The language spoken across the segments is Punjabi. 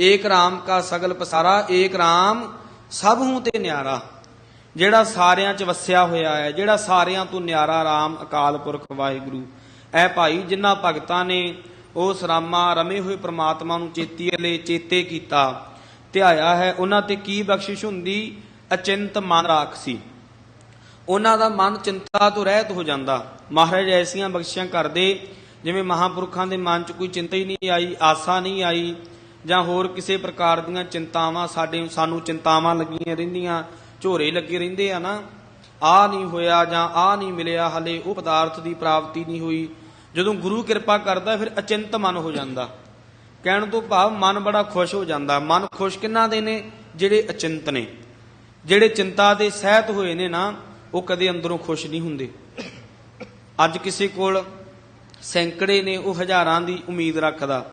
ਏਕ ਰਾਮ ਕਾ ਸਗਲ ਪਸਾਰਾ, ਏਕ ਰਾਮ ਸਭ ਹੂੰ ਤੇ ਨਿਆਰਾ। ਜਿਹੜਾ ਸਾਰਿਆਂ 'ਚ ਵਸਿਆ ਹੋਇਆ ਹੈ, ਜਿਹੜਾ ਸਾਰਿਆਂ ਤੋਂ ਨਿਆਰਾ ਰਾਮ, ਅਕਾਲ ਪੁਰਖ, ਵਾਹਿਗੁਰੂ। ਐ ਭਾਈ ਜਿਨ੍ਹਾਂ ਭਗਤਾਂ ਨੇ ਉਸ ਰਾਮਾ ਰਮੇ ਹੋਏ ਪ੍ਰਮਾਤਮਾ ਨੂੰ ਚੇਤੀ ਲੈ ਚੇਤੇ ਕੀਤਾ, ਧਿਆਇਆ ਹੈ, ਉਹਨਾਂ ਤੇ ਕੀ ਬਖਸ਼ਿਸ਼ ਹੁੰਦੀ? ਅਚਿੰਤ ਮਨ ਰਾਖ ਸੀ ਉਹਨਾਂ ਦਾ ਮਨ ਚਿੰਤਾ ਤੋਂ ਰਹਿਤ ਹੋ ਜਾਂਦਾ। ਮਹਾਰਾਜ ਐਸੀਆਂ ਬਖਸ਼ਿਸ਼ਾਂ ਕਰਦੇ, ਜਿਵੇਂ ਮਹਾਪੁਰਖਾਂ ਦੇ ਮਨ 'ਚ ਕੋਈ ਚਿੰਤਾ ਹੀ ਨਹੀਂ ਆਈ, ਆਸਾ ਨਹੀਂ ਆਈ ਜਾਂ ਹੋਰ ਕਿਸੇ ਪ੍ਰਕਾਰ ਦੀਆਂ ਚਿੰਤਾਵਾਂ ਸਾਡੇ ਸਾਨੂੰ ਚਿੰਤਾਵਾਂ ਲੱਗੀਆਂ ਰਹਿੰਦੀਆਂ, ਝੋਰੇ ਲੱਗੇ ਰਹਿੰਦੇ ਆ ਨਾ ਆ ਨਹੀਂ ਹੋਇਆ ਜਾਂ ਆ ਨਹੀਂ ਮਿਲਿਆ, ਹਲੇ ਉਹ ਪਦਾਰਥ ਦੀ ਪ੍ਰਾਪਤੀ ਨਹੀਂ ਹੋਈ। ਜਦੋਂ ਗੁਰੂ ਕਿਰਪਾ ਕਰਦਾ, ਫਿਰ ਅਚਿੰਤ ਮਨ ਹੋ ਜਾਂਦਾ। ਕਹਿਣ ਤੋਂ ਭਾਵ ਮਨ ਬੜਾ ਖੁਸ਼ ਹੋ ਜਾਂਦਾ। ਮਨ ਖੁਸ਼ ਕਿੰਨਾ ਦੇ ਨੇ? ਜਿਹੜੇ ਅਚਿੰਤ ਨੇ। ਜਿਹੜੇ ਚਿੰਤਾ ਦੇ ਸਹਿਤ ਹੋਏ ਨੇ ਨਾ, ਉਹ ਕਦੇ ਅੰਦਰੋਂ ਖੁਸ਼ ਨਹੀਂ ਹੁੰਦੇ। ਅੱਜ ਕਿਸੇ ਕੋਲ ਸੈਂਕੜੇ ਨੇ, ਉਹ ਹਜ਼ਾਰਾਂ ਦੀ ਉਮੀਦ ਰੱਖਦਾ।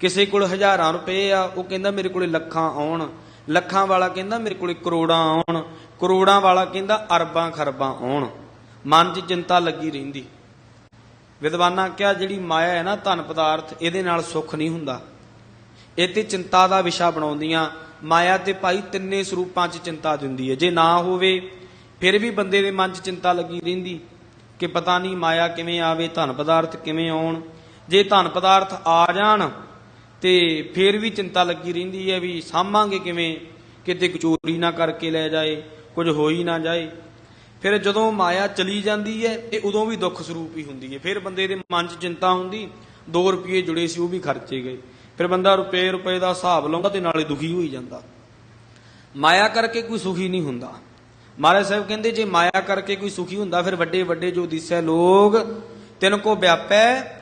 ਕਿਸੇ ਕੋਲ ਹਜ਼ਾਰਾਂ ਰੁਪਏ ਆ, ਉਹ ਕਹਿੰਦਾ ਮੇਰੇ ਕੋਲੇ ਲੱਖਾਂ ਆਉਣ। ਲੱਖਾਂ ਵਾਲਾ ਕਹਿੰਦਾ ਮੇਰੇ ਕੋਲੇ ਕਰੋੜਾਂ ਆਉਣ। ਕਰੋੜਾਂ ਵਾਲਾ ਕਹਿੰਦਾ ਅਰਬਾਂ ਖਰਬਾਂ ਆਉਣ। ਮਨ 'ਚ ਚਿੰਤਾ ਲੱਗੀ ਰਹਿੰਦੀ। ਵਿਦਵਾਨਾਂ ਕਿਹਾ, ਜਿਹੜੀ ਮਾਇਆ ਹੈ ਨਾ ਧਨ ਪਦਾਰਥ, ਇਹਦੇ ਨਾਲ ਸੁੱਖ ਨਹੀਂ ਹੁੰਦਾ। ਇਹ ਤੇ ਚਿੰਤਾ ਦਾ ਵਿਸ਼ਾ ਬਣਾਉਂਦੀਆਂ। ਮਾਇਆ ਤੇ ਭਾਈ ਤਿੰਨੇ ਸਰੂਪਾਂ 'ਚ ਚਿੰਤਾ ਦਿੰਦੀ ਹੈ। ਜੇ ਨਾ ਹੋਵੇ, ਫਿਰ ਵੀ ਬੰਦੇ ਦੇ ਮਨ 'ਚ ਚਿੰਤਾ ਲੱਗੀ ਰਹਿੰਦੀ ਕਿ ਪਤਾ ਨਹੀਂ ਮਾਇਆ ਕਿਵੇਂ ਆਵੇ, ਧਨ ਪਦਾਰਥ ਕਿਵੇਂ ਆਉਣ। ਜੇ ਧਨ ਪਦਾਰਥ ਆ ਜਾਣ ਤੇ ਫਿਰ ਵੀ ਚਿੰਤਾ ਲੱਗੀ ਰਹਿੰਦੀ ਹੈ ਵੀ ਸਾਂਭਾਂਗੇ ਕਿਵੇਂ? ਕਿਤੇ ਕਚੋਰੀ ਨਾ ਕਰਕੇ ਲੈ ਜਾਏ, ਕੁਝ ਹੋ ਹੀ ਨਾ ਜਾਏ। ਫਿਰ ਜਦੋਂ ਮਾਇਆ ਚਲੀ ਜਾਂਦੀ ਹੈ, ਇਹ ਉਦੋਂ ਵੀ ਦੁੱਖ ਸਰੂਪ ਹੀ ਹੁੰਦੀ ਹੈ। ਫਿਰ ਬੰਦੇ ਦੇ ਮਨ 'ਚ ਚਿੰਤਾ ਹੁੰਦੀ 2 ਰੁਪਏ ਜੁੜੇ ਸੀ, ਉਹ ਵੀ ਖਰਚੇ ਗਏ। ਫਿਰ ਬੰਦਾ ਰੁਪਏ ਰੁਪਏ ਦਾ ਹਿਸਾਬ ਲਾਉਂਦਾ ਤੇ ਨਾਲੇ ਦੁਖੀ ਹੋਈ ਜਾਂਦਾ। ਮਾਇਆ ਕਰਕੇ ਕੋਈ ਸੁਖੀ ਨਹੀਂ ਹੁੰਦਾ। ਮਹਾਰਾਜ ਸਾਹਿਬ ਕਹਿੰਦੇ, ਜੇ ਮਾਇਆ ਕਰਕੇ ਕੋਈ ਸੁਖੀ ਹੁੰਦਾ, ਫਿਰ ਵੱਡੇ ਵੱਡੇ ਜੋ ਦਿਸੈ ਲੋਗ ਤਿਨ ਕੋ ਵਿਆਪੈ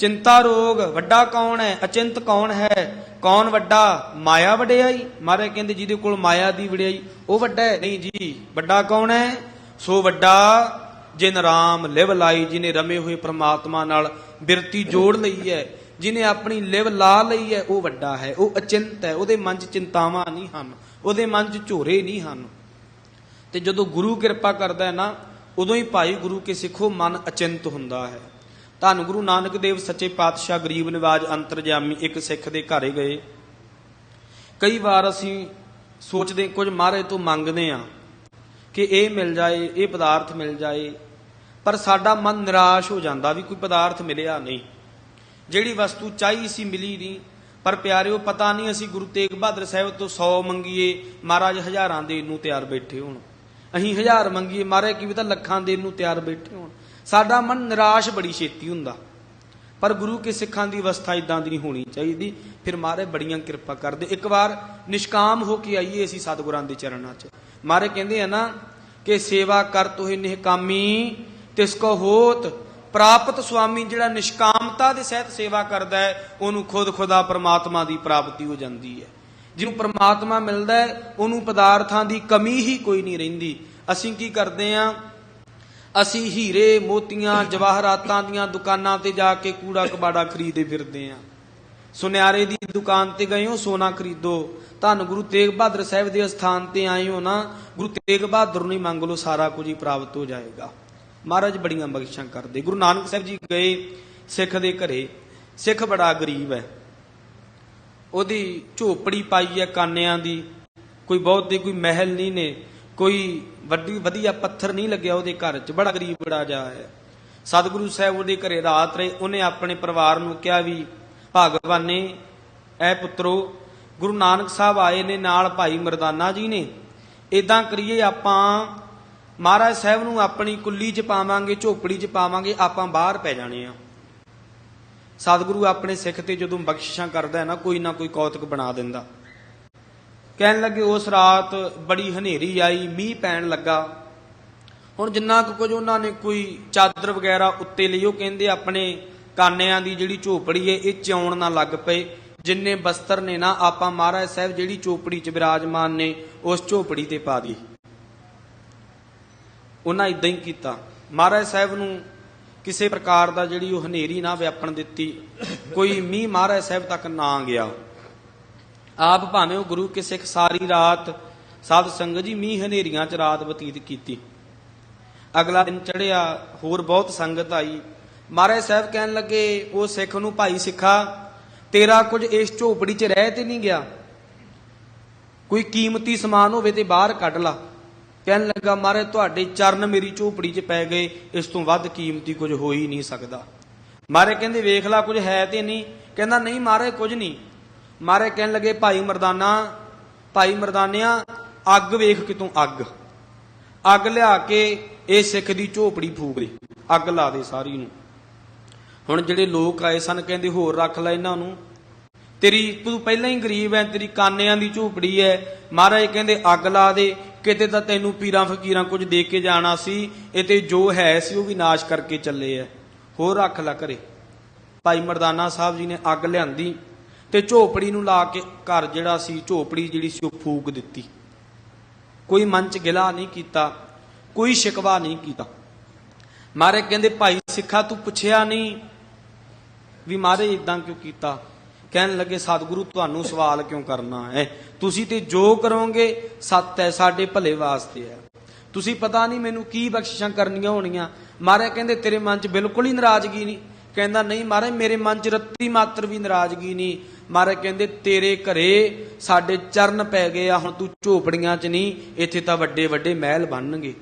ਚਿੰਤਾ ਰੋਗ, ਵੱਡਾ ਕੌਣ ਹੈ? ਅਚਿੰਤ ਕੌਣ ਹੈ? ਕੌਣ ਵੱਡਾ? ਮਾਇਆ ਵਡਿਆਈ। ਮਹਾਰਾਜ ਕਹਿੰਦੇ ਜਿਹਦੇ ਕੋਲ ਮਾਇਆ ਦੀ ਵਡਿਆਈ, ਉਹ ਵੱਡਾ ਹੈ। ਨਹੀਂ ਜੀ, ਵੱਡਾ ਕੌਣ ਹੈ? ਸੋ ਵੱਡਾ ਜਿਨ ਰਾਮ ਲਿਵ ਲਾਈ, ਜਿਨੇ ਰਮੇ ਹੋਏ ਪ੍ਰਮਾਤਮਾ ਨਾਲ ਬਿਰਤੀ ਜੋੜ ਲਈ ਹੈ, ਜਿਨੇ ਆਪਣੀ ਲਿਵ ਲਾ ਲਈ ਹੈ, ਉਹ ਵੱਡਾ ਹੈ। ਉਹ ਅਚਿੰਤ ਹੈ। ਉਹਦੇ ਮਨ 'ਚ ਚਿੰਤਾਵਾਂ ਨਹੀਂ ਹਨ। ਉਹਦੇ ਮਨ 'ਚ ਝੋਰੇ ਨਹੀਂ ਹਨ। ਤੇ ਜਦੋਂ ਗੁਰੂ ਕਿਰਪਾ ਕਰਦਾ ਹੈ ਨਾ, ਉਦੋਂ ਹੀ ਭਾਈ ਗੁਰੂ ਕੇ ਸਿੱਖੋ ਮਨ ਅਚਿੰਤ ਹੁੰਦਾ ਹੈ। ਧੰਨ ਗੁਰੂ ਨਾਨਕ ਦੇਵ ਸੱਚੇ ਪਾਤਸ਼ਾਹ ਗਰੀਬ ਨਿਵਾਜ ਅੰਤਰਜਾਮੀ ਇੱਕ ਸਿੱਖ ਦੇ ਘਰੇ ਗਏ। ਕਈ ਵਾਰ ਅਸੀਂ ਸੋਚਦੇ, ਕੁਝ ਮਹਾਰਾਜ ਤੋਂ ਮੰਗਦੇ ਆ ਕਿ ਇਹ ਮਿਲ ਜਾਏ, ਇਹ ਪਦਾਰਥ ਮਿਲ ਜਾਏ, ਪਰ ਸਾਡਾ ਮਨ ਨਿਰਾਸ਼ ਹੋ ਜਾਂਦਾ ਵੀ ਕੋਈ ਪਦਾਰਥ ਮਿਲਿਆ ਨਹੀਂ। ਜਿਹੜੀ ਵਸਤੂ ਚਾਹੀ ਸੀ ਮਿਲੀ ਨਹੀਂ, ਪਰ ਪਿਆਰਿਓ, ਪਤਾ ਨਹੀਂ ਅਸੀਂ ਗੁਰੂ ਤੇਗ ਬਹਾਦਰ ਸਾਹਿਬ ਤੋਂ 100 ਮੰਗੀਏ, ਮਹਾਰਾਜ ਹਜ਼ਾਰਾਂ ਦੇਣ ਨੂੰ ਤਿਆਰ ਬੈਠੇ ਹੋਣ। ਅਸੀਂ ਹਜ਼ਾਰ ਮੰਗੀਏ ਮਹਾਰਾਜ ਕੀ ਤਾਂ ਲੱਖਾਂ ਦੇਣ ਨੂੰ ਤਿਆਰ ਬੈਠੇ ਹੋਣ। ਸਾਡਾ ਮਨ ਨਿਰਾਸ਼ ਬੜੀ ਛੇਤੀ ਹੁੰਦਾ। ਪਰ ਗੁਰੂ ਕੇ ਸਿੱਖਾਂ ਦੀ ਅਵਸਥਾ ਇਦਾਂ ਦੀ ਨਹੀਂ ਹੋਣੀ ਚਾਹੀਦੀ। ਫਿਰ ਮਹਾਰਾਜ ਬੜੀਆਂ ਕਿਰਪਾ ਕਰਦੇ। ਇੱਕ ਵਾਰ ਨਿਸ਼ਕਾਮ ਹੋ ਕੇ ਆਈਏ ਅਸੀਂ ਸਤਿਗੁਰਾਂ ਦੇ ਚਰਨਾਂ 'ਚ। ਮਹਾਰਾਜ ਕਹਿੰਦੇ ਆ ਨਾ ਕਿ ਸੇਵਾ ਕਰ ਤੋਹਿ ਨਿਹਕਾਮੀ, ਤਿਸ ਕੋ ਹੋਤ ਪ੍ਰਾਪਤ ਸੁਆਮੀ ਜਿਹੜਾ ਨਿਸ਼ਕਾਮਤਾ ਦੇ ਸਹਿਤ ਸੇਵਾ ਕਰਦਾ ਹੈ, ਉਹਨੂੰ ਖੁਦ ਖੁਦਾ ਪ੍ਰਮਾਤਮਾ ਦੀ ਪ੍ਰਾਪਤੀ ਹੋ ਜਾਂਦੀ ਹੈ। ਜਿਹਨੂੰ ਪ੍ਰਮਾਤਮਾ ਮਿਲਦਾ ਹੈ, ਉਹਨੂੰ ਪਦਾਰਥਾਂ ਦੀ ਕਮੀ ਹੀ ਕੋਈ ਨਹੀਂ ਰਹਿੰਦੀ। ਅਸੀਂ ਕੀ ਕਰਦੇ ਆਂ ਅਸੀਂ ਹੀਰੇ, ਮੋਤੀਆਂ, ਜਵਾਹਰਾਤਾਂ ਦੀਆਂ ਦੁਕਾਨਾਂ ਤੇ ਜਾ ਕੇ ਕੂੜਾ ਕਬਾੜਾ ਖਰੀਦੇ ਫਿਰਦੇ ਆਂ। ਸੁਨਿਆਰੇ ਦੀ ਦੁਕਾਨ ਤੇ ਗਏ ਹੋ, ਸੋਨਾ ਖਰੀਦੋ। ਧੰਨ ਗੁਰੂ ਤੇਗ ਬਹਾਦਰ ਸਾਹਿਬ ਦੇ ਸਥਾਨ ਤੇ ਆਏ ਹੋ ਨਾ, ਗੁਰੂ ਤੇਗ ਬਹਾਦਰ ਨੂੰ ਹੀ ਮੰਗ ਲਓ ਸਾਰਾ ਕੁਝ ਹੀ ਪ੍ਰਾਪਤ ਹੋ ਜਾਏਗਾ। ਮਹਾਰਾਜ ਬੜੀਆਂ ਬਖਸ਼ਾਂ ਕਰਦੇ। ਗੁਰੂ ਨਾਨਕ ਸਾਹਿਬ ਜੀ ਗਏ, ਸਿੱਖ ਦੇ ਘਰੇ। ਸਿੱਖ ਬੜਾ ਗਰੀਬ ਹੈ। ਉਹਦੀ ਝੋਪੜੀ ਪਾਈ ਹੈ, ਕਾਨਿਆਂ ਦੀ। ਕੋਈ ਬਹੁਤੇ, ਕੋਈ ਮਹਿਲ ਨਹੀਂ ਨੇ। ਕੋਈ ਵੱਡੀ, ਵਧੀਆ ਪੱਥਰ ਨਹੀਂ ਲੱਗਿਆ ਉਹਦੇ ਘਰ 'ਚ, ਬੜਾ ਗਰੀਬ ਬੜਾ ਜਾ ਹੈ। ਸਤਿਗੁਰੂ ਸਾਹਿਬ ਉਹਦੇ ਘਰੇ ਰਾਤ ਰਹੇ, ਉਹਨੇ ਆਪਣੇ ਪਰਿਵਾਰ ਨੂੰ ਕਿਹਾ ਵੀ, ਭਗਵਾਨੇ ਐ ਪੁੱਤਰੋ, ਗੁਰੂ ਨਾਨਕ ਸਾਹਿਬ ਆਏ ਨੇ ਨਾਲ ਭਾਈ ਮਰਦਾਨਾ ਜੀ ਨੇ। ਇਦਾਂ ਕਰੀਏ ਆਪਾਂ, ਮਹਾਰਾਜ ਸਾਹਿਬ ਨੂੰ ਆਪਣੀ ਕੁੱਲੀ 'ਚ ਪਾਵਾਂਗੇ, ਝੋਪੜੀ 'ਚ ਪਾਵਾਂਗੇ, ਆਪਾਂ ਬਾਹਰ ਪੈ ਜਾਣੇ ਆ। ਸਤਿਗੁਰੂ ਆਪਣੇ ਸਿੱਖ ਤੇ ਜਦੋਂ ਬਖਸ਼ਿਸ਼ਾਂ ਕਰਦਾ ਹੈ ਨਾ, ਕੋਈ ਨਾ ਕੋਈ ਕੌਤਕ ਬਣਾ ਦਿੰਦਾ। ਕਹਿਣ ਲੱਗੇ ਉਸ ਰਾਤ ਬੜੀ ਹਨੇਰੀ ਆਈ, ਮੀਂਹ ਪੈਣ ਲੱਗਾ। ਹੁਣ ਜਿੰਨਾ ਕੁ ਕੁਝ ਉਹਨਾਂ ਨੇ ਕੋਈ ਚਾਦਰ ਵਗੈਰਾ ਉੱਤੇ ਲਈ, ਉਹ ਕਹਿੰਦੇ ਆਪਣੇ ਕਾਨਿਆਂ ਦੀ ਜਿਹੜੀ ਝੋਪੜੀ ਹੈ ਇਹ ਚੌਣ ਨਾ ਲੱਗ ਪਏ। ਜਿੰਨੇ ਬਸਤਰ ਨੇ ਨਾ, ਆਪਾਂ ਮਹਾਰਾਜ ਸਾਹਿਬ ਜਿਹੜੀ ਝੋਪੜੀ 'ਚ ਵਿਰਾਜਮਾਨ ਨੇ, ਉਸ ਝੋਪੜੀ ਤੇ ਪਾ ਦੀ। ਉਹਨਾਂ ਇਦਾਂ ਹੀ ਕੀਤਾ। ਮਹਾਰਾਜ ਸਾਹਿਬ ਨੂੰ ਕਿਸੇ ਪ੍ਰਕਾਰ ਦਾ ਜਿਹੜੀ ਉਹ ਹਨੇਰੀ ਨਾ ਵਿਆਪਣ ਦਿੱਤੀ। ਕੋਈ ਮੀਂਹ ਮਹਾਰਾਜ ਸਾਹਿਬ ਤੱਕ ਨਾ ਗਿਆ। ਆਪ ਭਾਵੇਂ ਉਹ ਗੁਰੂ ਕੇ ਸਿੱਖ ਸਾਰੀ ਰਾਤ ਸਾਧ ਸੰਗਤ ਜੀ ਮੀਂਹ ਹਨੇਰੀਆਂ ਚ ਰਾਤ ਬਤੀਤ ਕੀਤੀ। ਅਗਲਾ ਦਿਨ ਚੜਿਆ ਹੋਰ ਬਹੁਤ ਸੰਗਤ ਆਈ। ਮਹਾਰਾਜ ਸਾਹਿਬ ਕਹਿਣ ਲੱਗੇ, ਉਹ ਸਿੱਖ ਨੂੰ ਭਾਈ ਸਿੱਖਾ, ਤੇਰਾ ਕੁਝ ਇਸ ਝੋਪੜੀ 'ਚ ਰਹਿ ਤੇ ਨਹੀਂ ਗਿਆ। ਕੋਈ ਕੀਮਤੀ ਸਮਾਨ ਹੋਵੇ ਤੇ ਬਾਹਰ ਕੱਢ ਲਾ। ਕਹਿਣ ਲੱਗਾ, ਮਹਾਰਾਜ, ਤੁਹਾਡੇ ਚਰਨ ਮੇਰੀ ਝੋਪੜੀ 'ਚ ਪੈ ਗਏ, ਇਸ ਤੋਂ ਵੱਧ ਕੀਮਤੀ ਕੁਝ ਹੋ ਹੀ ਨਹੀਂ ਸਕਦਾ। ਮਹਾਰਾਜ ਕਹਿੰਦੇ, ਵੇਖ ਲਾ, ਕੁਝ ਹੈ ਤੇ ਨਹੀਂ। ਕਹਿੰਦਾ, ਨਹੀਂ ਮਹਾਰਾਜ, ਕੁਝ ਨਹੀਂ। ਮਹਾਰਾਜ ਕਹਿਣ ਲੱਗੇ, ਭਾਈ ਮਰਦਾਨਾ, ਭਾਈ ਮਰਦਾਨਿਆ, ਅੱਗ ਵੇਖ ਕਿਤੋਂ ਅੱਗ। ਅੱਗ ਲਿਆ ਕੇ ਇਹ ਸਿੱਖ ਦੀ ਝੋਪੜੀ ਫੂਕ ਦੇ, ਅੱਗ ਲਾ ਦੇ ਸਾਰੀ ਨੂੰ। ਹੁਣ ਜਿਹੜੇ ਲੋਕ ਆਏ ਸਨ, ਕਹਿੰਦੇ, ਹੋਰ ਰੱਖ ਲੈ ਇਹਨਾਂ ਨੂੰ। ਤੇਰੀ, ਤੂੰ ਪਹਿਲਾਂ ਹੀ ਗਰੀਬ ਐ, ਤੇਰੀ ਕਾਨਿਆਂ ਦੀ ਝੋਪੜੀ ਐ। ਮਹਾਰਾਜ ਕਹਿੰਦੇ, ਅੱਗ ਲਾ ਦੇ। ਕਿਤੇ ਤਾਂ ਤੈਨੂੰ ਪੀਰਾਂ ਫਕੀਰਾਂ ਕੁਝ ਦੇ ਕੇ ਜਾਣਾ ਸੀ। ਇਹ ਤੇ ਜੋ ਹੈ ਸੀ, ਉਹ ਵੀ ਨਾਸ਼ ਕਰਕੇ ਚੱਲੇ ਐ। ਹੋਰ ਰੱਖ ਲੈ ਘਰੇ। ਭਾਈ ਮਰਦਾਨਾ ਸਾਹਿਬ ਜੀ ਨੇ ਅੱਗ ਲਿਆਂਦੀ। ਤੇ ਝੋਪੜੀ ਨੂੰ ਲਾ ਕੇ ਘਰ ਜਿਹੜਾ ਸੀ, ਝੋਪੜੀ ਜਿਹੜੀ ਸੀ ਉਹ ਫੂਕ ਦਿੱਤੀ। ਕੋਈ ਮਨ ਚ ਗਿਲਾ ਨਹੀਂ ਕੀਤਾ, ਕੋਈ ਸ਼ਿਕਵਾ ਨਹੀਂ ਕੀਤਾ। ਮਾਰੇ ਕਹਿੰਦੇ, ਭਾਈ ਸਿੱਖਾ ਤੂੰ ਪੁੱਛਿਆ ਨਹੀਂ ਵੀ ਮਾਰੇ ਇਦਾਂ ਕਿਉਂ ਕੀਤਾ? ਕਹਿਣ ਲੱਗੇ, ਸਤਿਗੁਰੂ ਤੁਹਾਨੂੰ ਸਵਾਲ ਕਿਉਂ ਕਰਨਾ ਹੈ? ਤੁਸੀਂ ਤੇ ਜੋ ਕਰੋਗੇ, ਸਤ ਹੈ, ਸਾਡੇ ਭਲੇ ਵਾਸਤੇ ਹੈ। ਤੁਸੀਂ ਪਤਾ ਨਹੀਂ ਮੈਨੂੰ ਕੀ ਬਖਸ਼ਿਸ਼ਾਂ ਕਰਨੀਆਂ ਹੋਣੀਆਂ? ਮਾਰੇ ਕਹਿੰਦੇ, ਤੇਰੇ ਮਨ 'ਚ ਬਿਲਕੁਲ ਹੀ ਨਾਰਾਜ਼ਗੀ ਨਹੀਂ। ਕਹਿੰਦਾ, ਨਹੀਂ ਮਾਰੇ, ਮੇਰੇ ਮਨ 'ਚ ਰੱਤੀ ਮਾਤਰ ਵੀ ਨਾਰਾਜ਼ਗੀ ਨਹੀਂ। ਮਹਾਰਾਜ ਕਹਿੰਦੇ, ਤੇਰੇ ਘਰੇ ਸਾਡੇ ਚਰਨ ਪੈ ਗਏ ਆ, ਹੁਣ ਤੂੰ ਝੋਪੜੀਆਂ 'ਚ ਨਹੀਂ, ਇੱਥੇ ਤਾਂ ਵੱਡੇ ਵੱਡੇ ਮਹਿਲ ਬਣਨਗੇ।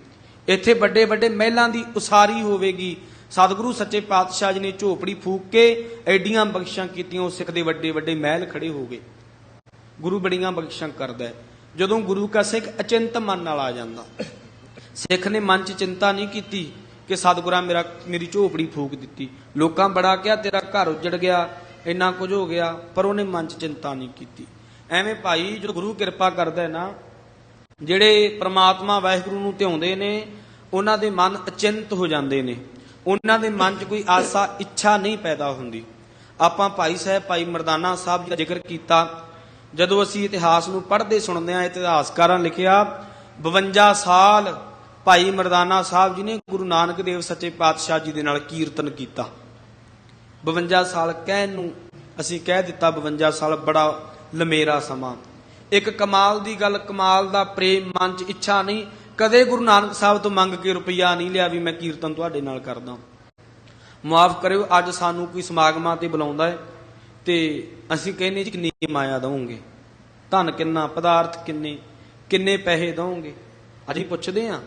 ਇੱਥੇ ਵੱਡੇ ਵੱਡੇ ਮਹਿਲਾਂ ਦੀ ਉਸਾਰੀ ਹੋਵੇਗੀ। ਸਤਿਗੁਰੂ ਸੱਚੇ ਪਾਤਸ਼ਾਹ ਜੀ ਨੇ ਝੋਪੜੀ ਫੂਕ ਕੇ ਐਡੀਆਂ ਬਖਸ਼ਾਂ ਕੀਤੀਆਂ, ਉਹ ਸਿੱਖ ਦੇ ਵੱਡੇ ਵੱਡੇ ਮਹਿਲ ਖੜੇ ਹੋ ਗਏ। ਗੁਰੂ ਬੜੀਆਂ ਬਖਸ਼ਾਂ ਕਰਦਾ ਜਦੋਂ ਗੁਰੂ ਕਾ ਸਿੱਖ ਅਚਿੰਤ ਮਨ ਨਾਲ ਆ ਜਾਂਦਾ, ਸਿੱਖ ਨੇ ਮਨ 'ਚ ਚਿੰਤਾ ਨਹੀਂ ਕੀਤੀ ਕਿ ਸਤਿਗੁਰਾਂ ਮੇਰਾ, ਮੇਰੀ ਝੋਪੜੀ ਫੂਕ ਦਿੱਤੀ। ਲੋਕਾਂ ਬੜਾ ਕਿਹਾ, ਤੇਰਾ ਘਰ ਉੱਜੜ ਗਿਆ ਇੰਨਾ ਕੁਝ ਹੋ ਗਿਆ, ਪਰ ਉਹਨੇ ਮਨ 'ਚ ਚਿੰਤਾ ਨਹੀਂ ਕੀਤੀ। ਐਵੇਂ ਭਾਈ ਜਦੋਂ ਗੁਰੂ ਕਿਰਪਾ ਕਰਦਾ ਹੈ ਨਾ, ਜਿਹੜੇ ਪ੍ਰਮਾਤਮਾ ਵਾਹਿਗੁਰੂ ਨੂੰ ਧਿਆਉਂਦੇ ਨੇ, ਉਹਨਾਂ ਦੇ ਮਨ ਅਚਿੰਤ ਹੋ ਜਾਂਦੇ ਨੇ। ਉਹਨਾਂ ਦੇ ਮਨ 'ਚ ਕੋਈ ਆਸਾ, ਇੱਛਾ ਨਹੀਂ ਪੈਦਾ ਹੁੰਦੀ। ਆਪਾਂ ਭਾਈ ਸਾਹਿਬ, ਭਾਈ ਮਰਦਾਨਾ ਸਾਹਿਬ ਜੀ ਦਾ ਜ਼ਿਕਰ ਕੀਤਾ। ਜਦੋਂ ਅਸੀਂ ਇਤਿਹਾਸ ਨੂੰ ਪੜ੍ਹਦੇ ਸੁਣਦੇ ਆ ਇਤਿਹਾਸਕਾਰਾਂ ਲਿਖਿਆ 52 ਸਾਲ ਭਾਈ ਮਰਦਾਨਾ ਸਾਹਿਬ ਜੀ ਨੇ ਗੁਰੂ ਨਾਨਕ ਦੇਵ ਸੱਚੇ ਪਾਤਸ਼ਾਹ ਜੀ ਦੇ ਨਾਲ ਕੀਰਤਨ ਕੀਤਾ। 52 ਸਾਲ ਕਹਿਣ ਨੂੰ ਅਸੀਂ ਕਹਿ ਦਿੱਤਾ 52 ਸਾਲ ਬੜਾ ਲੰਮੇਰਾ ਸਮਾਂ। ਇੱਕ ਕਮਾਲ ਦੀ ਗੱਲ, ਕਮਾਲ ਦਾ ਪ੍ਰੇਮ, ਮਨ 'ਚ ਇੱਛਾ ਨਹੀਂ। ਕਦੇ ਗੁਰੂ ਨਾਨਕ ਸਾਹਿਬ ਤੋਂ ਮੰਗ ਕੇ ਰੁਪਈਆ ਨਹੀਂ ਲਿਆ ਵੀ ਮੈਂ ਕੀਰਤਨ ਤੁਹਾਡੇ ਨਾਲ ਕਰਦਾ। ਮਾਫ ਕਰਿਓ, ਅੱਜ ਸਾਨੂੰ ਕੋਈ ਸਮਾਗਮਾਂ ਤੇ ਬੁਲਾਉਂਦਾ ਹੈ ਤੇ ਅਸੀਂ ਕਹਿੰਦੇ ਜੀ ਕਿੰਨੀ ਮਾਇਆ ਦਵੋਗੇ ਧਨ ਕਿੰਨਾ, ਪਦਾਰਥ ਕਿੰਨੇ ਕਿੰਨੇ ਪੈਸੇ ਦਵੋਗੇ ਅਸੀਂ ਪੁੱਛਦੇ ਆ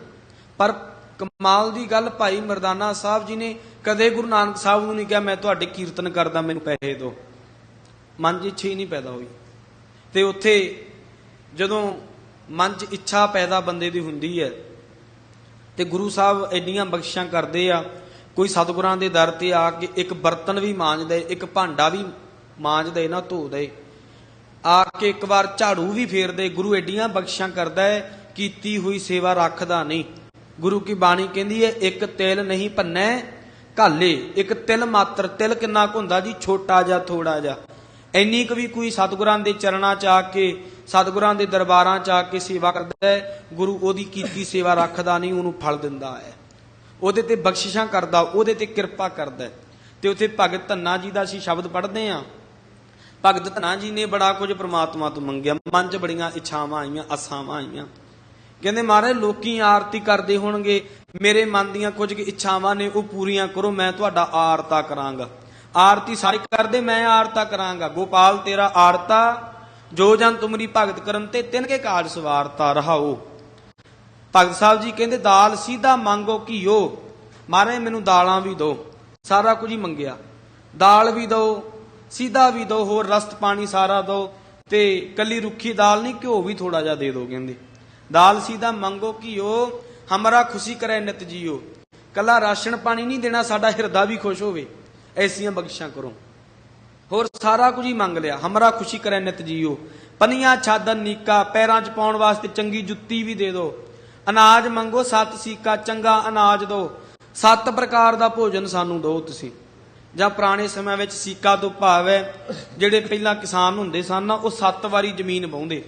ਪਰ ਕਮਾਲ ਦੀ ਗੱਲ ਭਾਈ ਮਰਦਾਨਾ ਸਾਹਿਬ ਜੀ ਨੇ ਕਦੇ ਗੁਰੂ ਨਾਨਕ ਸਾਹਿਬ ਨੂੰ ਨਹੀਂ ਕਿਹਾ, ਮੈਂ ਤੁਹਾਡੇ ਕੀਰਤਨ ਕਰਦਾ, ਮੈਨੂੰ ਪੈਸੇ ਦਿਓ ਮਨ 'ਚ ਇੱਛਾ ਹੀ ਨਹੀਂ ਪੈਦਾ ਹੋਈ। ਤੇ ਉੱਥੇ ਜਦੋਂ ਮਨ 'ਚ ਇੱਛਾ ਪੈਦਾ ਬੰਦੇ ਦੀ ਹੁੰਦੀ ਹੈ, ਤੇ ਗੁਰੂ ਸਾਹਿਬ ਐਡੀਆਂ ਬਖਸ਼ਿਸ਼ਾਂ ਕਰਦੇ ਆ, ਕੋਈ ਸਤਿਗੁਰਾਂ ਦੇ ਦਰ ਤੇ ਆ ਕੇ ਇੱਕ ਬਰਤਨ ਵੀ ਮਾਂਜਦਾ ਇੱਕ ਭਾਂਡਾ ਵੀ ਮਾਂਜਦਾ ਏ ਨਾ ਧੋਦਾ ਏ ਆ ਕੇ ਇੱਕ ਵਾਰ ਝਾੜੂ ਵੀ ਫੇਰਦੇ ਗੁਰੂ ਐਡੀਆਂ ਬਖਸ਼ਿਸ਼ਾਂ ਕਰਦਾ ਹੈ, ਕੀਤੀ ਹੋਈ ਸੇਵਾ ਰੱਖਦਾ ਨਹੀਂ। ਗੁਰੂ ਕੀ ਬਾਣੀ ਕਹਿੰਦੀ ਹੈ ਇੱਕ ਤਿਲ ਨਹੀਂ ਭੰਨੈ ਘਾਲੇ, ਇੱਕ ਤਿਲ ਮਾਤਰ, ਤਿਲ ਕਿੰਨਾ ਕੁ ਹੁੰਦਾ ਜੀ? ਛੋਟਾ ਜਾਂ ਥੋੜਾ ਜਿਹਾ। ਇੰਨੀ ਕੁ ਵੀ ਕੋਈ ਸਤਿਗੁਰਾਂ ਦੇ ਚਰਨਾਂ 'ਚ ਆ ਕੇ, ਸਤਿਗੁਰਾਂ ਦੇ ਦਰਬਾਰਾਂ 'ਚ ਆ ਕੇ ਸੇਵਾ ਕਰਦਾ ਹੈ ਗੁਰੂ ਉਹਦੀ ਕੀਤੀ ਸੇਵਾ ਰੱਖਦਾ ਨਹੀਂ, ਉਹਨੂੰ ਫਲ ਦਿੰਦਾ ਹੈ ਉਹਦੇ ਤੇ ਬਖਸ਼ਿਸ਼ਾਂ ਕਰਦਾ, ਉਹਦੇ ਤੇ ਕਿਰਪਾ ਕਰਦਾ ਤੇ ਉੱਥੇ ਭਗਤ ਧੰਨਾ ਜੀ ਦਾ ਅਸੀਂ ਸ਼ਬਦ ਪੜ੍ਹਦੇ ਹਾਂ ਭਗਤ ਧੰਨਾ ਜੀ ਨੇ ਬੜਾ ਕੁਝ ਪ੍ਰਮਾਤਮਾ ਤੋਂ ਮੰਗਿਆ। ਮਨ 'ਚ ਬੜੀਆਂ ਇੱਛਾਵਾਂ ਆਈਆਂ, ਆਸਾਵਾਂ ਆਈਆਂ। ਕਹਿੰਦੇ ਮਹਾਰਾਜ, ਲੋਕੀ ਆਰਤੀ ਕਰਦੇ ਹੋਣਗੇ। ਮੇਰੇ ਮਨ ਦੀਆਂ ਕੁਝ ਇੱਛਾਵਾਂ ਨੇ, ਉਹ ਪੂਰੀਆਂ ਕਰੋ, ਮੈਂ ਤੁਹਾਡਾ ਆਰਤਾ ਕਰਾਂਗਾ। ਆਰਤੀ ਸਾਰੇ ਕਰਦੇ, ਮੈਂ ਆਰਤਾ ਕਰਾਂਗਾ। ਗੋਪਾਲ, ਤੇਰਾ ਆਰਤਾ, ਜੋ ਜਨ ਤੁਮਰੀ ਭਗਤ ਕਰਨ ਤੇ ਤਿੰਨ ਕੇ ਕਾਜ ਸਵਾਰਤਾ ਰਹਾਓ। ਭਗਤ ਸਾਹਿਬ ਜੀ ਕਹਿੰਦੇ, ਦਾਲ ਸਿੱਧਾ ਮੰਗੋ ਘਿਓ। ਮਾਰੇ ਮੈਨੂੰ ਦਾਲਾਂ ਵੀ ਦਿਓ। ਸਾਰਾ ਕੁਝ ਹੀ ਮੰਗਿਆ। ਦਾਲ ਵੀ ਦਿਓ, ਸਿੱਧਾ ਵੀ ਦਿਓ, ਹੋਰ ਰਸਤ ਪਾਣੀ ਸਾਰਾ ਦਿਓ। ਤੇ ਕੱਲੀ ਰੁੱਖੀ ਦਾਲ ਨਹੀਂ, ਘਿਓ ਵੀ ਥੋੜਾ ਜਿਹਾ ਦੇ ਦਿਓ, ਕਹਿੰਦੇ। ਦਾਲ ਦਾ ਮੰਗੋ ਘੀਓ, ਹਮਰਾ ਖੁਸ਼ੀ ਕਰੇ ਨਿਤ ਜੀਓ। ਕੱਲਾ ਰਾਸ਼ਨ ਪਾਣੀ ਨਹੀਂ ਦੇਣਾ, ਸਾਡਾ ਹਿਰਦਾ ਵੀ ਖੁਸ਼ ਹੋਵੇ। ਐਸੀਆਂ ਬਖਸ਼ਾਂ ਕਰੋ। ਹੋਰ ਸਾਰਾ ਕੁਝ ਹੀ ਮੰਗ ਲਿਆ। ਹਮਰਾ ਖੁਸ਼ੀ ਕਰੇ ਨਿਤ ਜੀਓ। ਪਨੀਆਂ ਛਾਦਨ ਨੀਕਾ, ਪੈਰਾਂ 'ਚ ਪਾਉਣ ਵਾਸਤੇ ਚੰਗੀ ਜੁੱਤੀ ਵੀ ਦੇ ਦਿਓ ਅਨਾਜ ਮੰਗੋ, ਸੱਤ ਸੀਕਾ, ਚੰਗਾ ਅਨਾਜ ਦਿਓ ਸੱਤ ਪ੍ਰਕਾਰ ਦਾ ਭੋਜਨ ਸਾਨੂੰ ਦਿਓ ਤੁਸੀਂ। ਜਾਂ ਪੁਰਾਣੇ ਸਮਿਆਂ ਵਿੱਚ ਸੀਕਾ ਤੋਂ ਭਾਵ ਹੈ, ਜਿਹੜੇ ਪਹਿਲਾਂ ਕਿਸਾਨ ਹੁੰਦੇ ਸਨ ਨਾ ਉਹ ਸੱਤ ਵਾਰੀ ਜ਼ਮੀਨ ਵਾਹੁੰਦੇ।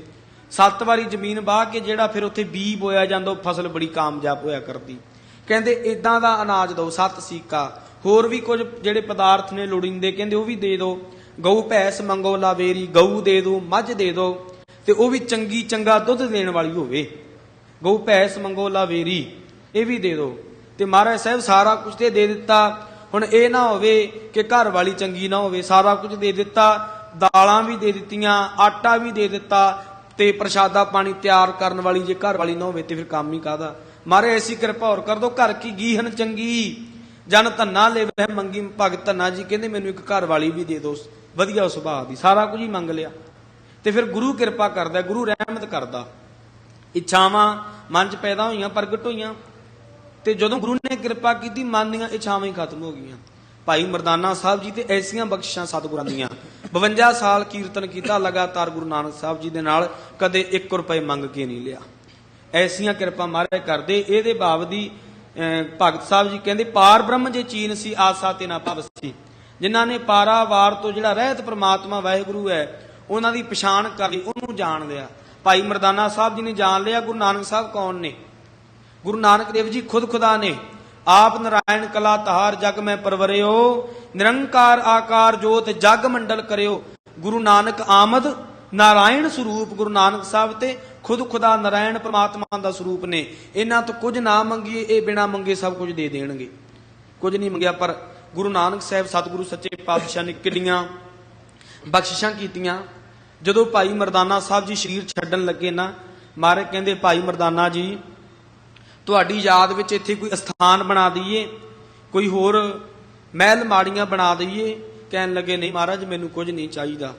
ਸੱਤ ਵਾਰੀ ਜ਼ਮੀਨ ਵਾਹ ਕੇ ਜਿਹੜਾ ਫਿਰ ਉੱਥੇ ਬੀ ਬੋਇਆ ਜਾਂਦਾ, ਉਹ ਫਸਲ ਬੜੀ ਕਾਮਯਾਬ ਹੋਇਆ ਕਰਦੀ। ਕਹਿੰਦੇ ਇਦਾਂ ਦਾ ਅਨਾਜ ਦਿਓ ਸੱਤ ਸੀਕਾ। ਹੋਰ ਵੀ ਕੁਝ ਜਿਹੜੇ ਪਦਾਰਥ ਨੇ ਲੋੜੀਂਦੇ, ਕਹਿੰਦੇ ਉਹ ਵੀ ਦੇ ਦਿਓ ਗਊ, ਭੈਸ ਮੰਗੋ, ਲਾਵੇਰੀ, ਗਊ ਦੇ ਦਿਓ ਮੱਝ ਦੇ ਦਿਓ ਤੇ ਉਹ ਵੀ ਚੰਗੀ, ਚੰਗਾ ਦੁੱਧ ਦੇਣ ਵਾਲੀ ਹੋਵੇ। ਗਊ, ਭੈਸ ਮੰਗੋ, ਲਾਵੇਰੀ, ਇਹ ਵੀ ਦੇ ਦਿਓ ਤੇ ਮਹਾਰਾਜ ਸਾਹਿਬ ਸਾਰਾ ਕੁਝ ਤੇ ਦੇ ਦਿੱਤਾ। ਹੁਣ ਇਹ ਨਾ ਹੋਵੇ ਕਿ ਘਰ ਵਾਲੀ ਚੰਗੀ ਨਾ ਹੋਵੇ, ਸਾਰਾ ਕੁਝ ਦੇ ਦਿੱਤਾ। ਦਾਲਾਂ ਵੀ ਦੇ ਦਿੱਤੀਆਂ, ਆਟਾ ਵੀ ਦੇ ਦਿੱਤਾ। ਤੇ ਪ੍ਰਸ਼ਾਦਾ ਪਾਣੀ ਤਿਆਰ ਕਰਨ ਵਾਲੀ ਜੇ ਘਰ ਵਾਲੀ ਨਾ ਹੋਵੇ ਤੇ ਫਿਰ ਕੰਮ ਹੀ ਕਾਦਾ ਮਾਰੇ ਐਸੀ ਕਿਰਪਾ ਹੋਰ ਕਰ ਦੋ, ਘਰ ਕੀ ਗੀਹਨ ਚੰਗੀ? ਜਨ ਧੰਨਾ ਲੈਵੈ ਮੰਗੀ ਭਗਤ ਧੰਨਾ ਜੀ, ਕਹਿੰਦੇ ਮੈਨੂੰ ਇੱਕ ਘਰ ਵਾਲੀ ਵੀ ਦੇ ਦੋ। ਵਧੀਆ ਸੁਭਾਅ ਦੀ, ਸਾਰਾ ਕੁਝ ਹੀ ਮੰਗ ਲਿਆ। ਤੇ ਫਿਰ ਗੁਰੂ ਕਿਰਪਾ ਕਰਦਾ, ਗੁਰੂ ਰਹਿਮਤ ਕਰਦਾ। ਇੱਛਾਵਾਂ ਮਨ 'ਚ ਪੈਦਾ ਹੋਈਆਂ, ਪ੍ਰਗਟ ਹੋਈਆਂ। ਤੇ ਜਦੋਂ ਗੁਰੂ ਨੇ ਕਿਰਪਾ ਕੀਤੀ, ਮਨ ਦੀਆਂ ਇੱਛਾਵਾਂ ਹੀ ਖਤਮ ਹੋ ਗਈਆਂ। ਭਾਈ ਮਰਦਾਨਾ ਸਾਹਿਬ ਜੀ ਤੇ ਐਸੀਆਂ ਬਖਸ਼ਿਸ਼ਾਂ ਸਤਿਗੁਰਾਂ ਦੀਆਂ। 52 ਸਾਲ ਕੀਰਤਨ ਕੀਤਾ ਲਗਾਤਾਰ ਗੁਰੂ ਨਾਨਕ ਸਾਹਿਬ ਜੀ ਦੇ ਨਾਲ ਕਦੇ 1 ਰੁਪਏ ਮੰਗ ਕੇ ਨਹੀਂ ਲਿਆ। ਐਸੀਆਂ ਕਿਰਪਾ ਮਹਾਰਾਜ ਕਰਦੇ ਇਹਦੇ ਬਾਵਦੀ ਅਹ, ਭਗਤ ਸਾਹਿਬ ਜੀ ਕਹਿੰਦੇ ਪਾਰ ਬ੍ਰਹਮ ਜੇ ਚੀਨ ਸੀ ਆਸਾ ਤੇ ਨਾ ਭਵ ਸੀ। ਜਿਨ੍ਹਾਂ ਨੇ ਪਾਰਾਵਾਰ ਤੋਂ ਜਿਹੜਾ ਰਹਿਤ ਪ੍ਰਮਾਤਮਾ ਵਾਹਿਗੁਰੂ ਹੈ ਉਹਨਾਂ ਦੀ ਪਛਾਣ ਕਰ ਲਈ ਉਹਨੂੰ ਜਾਣ ਲਿਆ। ਭਾਈ ਮਰਦਾਨਾ ਸਾਹਿਬ ਜੀ ਨੇ ਜਾਣ ਲਿਆ ਗੁਰੂ ਨਾਨਕ ਸਾਹਿਬ ਕੌਣ ਨੇ? ਗੁਰੂ ਨਾਨਕ ਦੇਵ ਜੀ ਖੁਦ ਖੁਦਾ ਨੇ। ਆਪ ਨਾਰਾਇਣ ਕਲਾ ਤਹਾਰ ਜਗ ਮੈਂ ਪਰਵਰਿਓ, ਨਿਰੰਕਾਰ ਆਕਾਰ ਜੋਤ ਜਗ ਮੰਡਲ ਕਰਿਓ। ਗੁਰੂ ਨਾਨਕ ਆਮਦ, ਨਾਰਾਇਣ ਸਰੂਪ ਗੁਰੂ ਨਾਨਕ ਸਾਹਿਬ ਤੇ ਖੁਦ ਖੁਦਾ ਨਾਰਾਇਣ ਪ੍ਰਮਾਤਮਾ ਦਾ ਸਰੂਪ ਨੇ। ਇਹਨਾਂ ਤੋਂ ਕੁਝ ਨਾ ਮੰਗੀਏ, ਇਹ ਬਿਨਾ ਮੰਗੇ ਸਭ ਕੁਝ ਦੇ ਦੇਣਗੇ। ਕੁਝ ਨਹੀਂ ਮੰਗਿਆ, ਪਰ ਗੁਰੂ ਨਾਨਕ ਸਾਹਿਬ ਸਤਿਗੁਰੂ ਸੱਚੇ ਪਾਤਸ਼ਾਹ ਨੇ ਕਿੰਨੀਆਂ ਬਖਸ਼ਿਸ਼ਾਂ ਕੀਤੀਆਂ। ਜਦੋਂ ਭਾਈ ਮਰਦਾਨਾ ਸਾਹਿਬ ਜੀ ਸਰੀਰ ਛੱਡਣ ਲੱਗੇ ਨਾ ਮਾਰੇ ਕਹਿੰਦੇ, ਭਾਈ ਮਰਦਾਨਾ ਜੀ ਤੁਹਾਡੀ ਯਾਦ ਵਿੱਚ ਇੱਥੇ ਕੋਈ ਅਸਥਾਨ ਬਣਾ ਦਈਏ, ਕੋਈ ਹੋਰ ਮਹਿਲ ਮਾੜੀਆਂ ਬਣਾ ਦਈਏ, ਕਹਿਣ ਲੱਗੇ, ਨਹੀਂ ਮਹਾਰਾਜ, ਮੈਨੂੰ ਕੁਝ ਨਹੀਂ ਚਾਹੀਦਾ।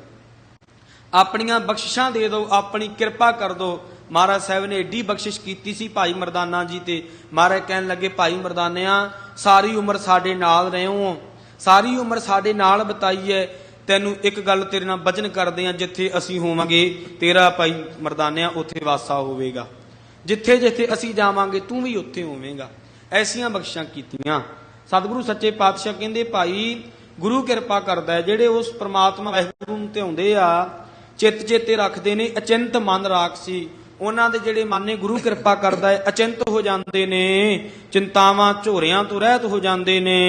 ਆਪਣੀਆਂ ਬਖਸ਼ਿਸ਼ਾਂ ਦੇ ਦਿਓ, ਆਪਣੀ ਕਿਰਪਾ ਕਰ ਦਿਓ। ਮਹਾਰਾਜ ਸਾਹਿਬ ਨੇ ਏਡੀ ਬਖਸ਼ਿਸ਼ ਕੀਤੀ ਸੀ ਭਾਈ ਮਰਦਾਨਾ ਜੀ ਤੇ। ਮਹਾਰਾਜ ਕਹਿਣ ਲੱਗੇ, ਭਾਈ ਮਰਦਾਨਿਆਂ, ਸਾਰੀ ਉਮਰ ਸਾਡੇ ਨਾਲ ਰਹੇ। ਹੋ ਸਾਰੀ ਉਮਰ ਸਾਡੇ ਨਾਲ ਬਿਤਾਈ ਹੈ ਤੈਨੂੰ ਇੱਕ ਗੱਲ ਤੇਰੇ ਨਾਲ ਬਚਨ ਕਰਦੇ ਆ, ਜਿੱਥੇ ਅਸੀਂ ਹੋਵਾਂਗੇ, ਤੇਰਾ ਭਾਈ ਮਰਦਾਨਿਆਂ, ਉੱਥੇ ਵਾਸਾ ਹੋਵੇਗਾ। ਜਿੱਥੇ ਜਿੱਥੇ ਅਸੀਂ ਜਾਵਾਂਗੇ, ਤੂੰ ਵੀ ਉੱਥੇ ਹੋਵੇਂਗਾ। ਐਸੀਆਂ ਬਖਸ਼ਾਂ ਕੀਤੀਆਂ। ਸਤਿਗੁਰੂ ਸੱਚੇ ਪਾਤਸ਼ਾਹ ਕਹਿੰਦੇ, ਭਾਈ, ਗੁਰੂ ਕਿਰਪਾ ਕਰਦਾ ਜਿਹੜੇ ਉਸ ਪ੍ਰਮਾਤਮਾ ਵਾਹਿਗੁਰੂ ਨੂੰ ਧਿਆਉਂਦੇ ਆ, ਚਿੱਤ ਚੇਤੇ ਰੱਖਦੇ ਨੇ, ਅਚਿੰਤ ਮਨ ਰਾਖਸੀ, ਉਹਨਾਂ ਦੇ ਜਿਹੜੇ ਮਨ ਨੇ ਗੁਰੂ ਕਿਰਪਾ ਕਰਦਾ ਹੈ, ਅਚਿੰਤ ਹੋ ਜਾਂਦੇ ਨੇ, ਚਿੰਤਾਵਾਂ ਝੋਰਿਆਂ ਤੋਂ ਰਹਿਤ ਹੋ ਜਾਂਦੇ ਨੇ।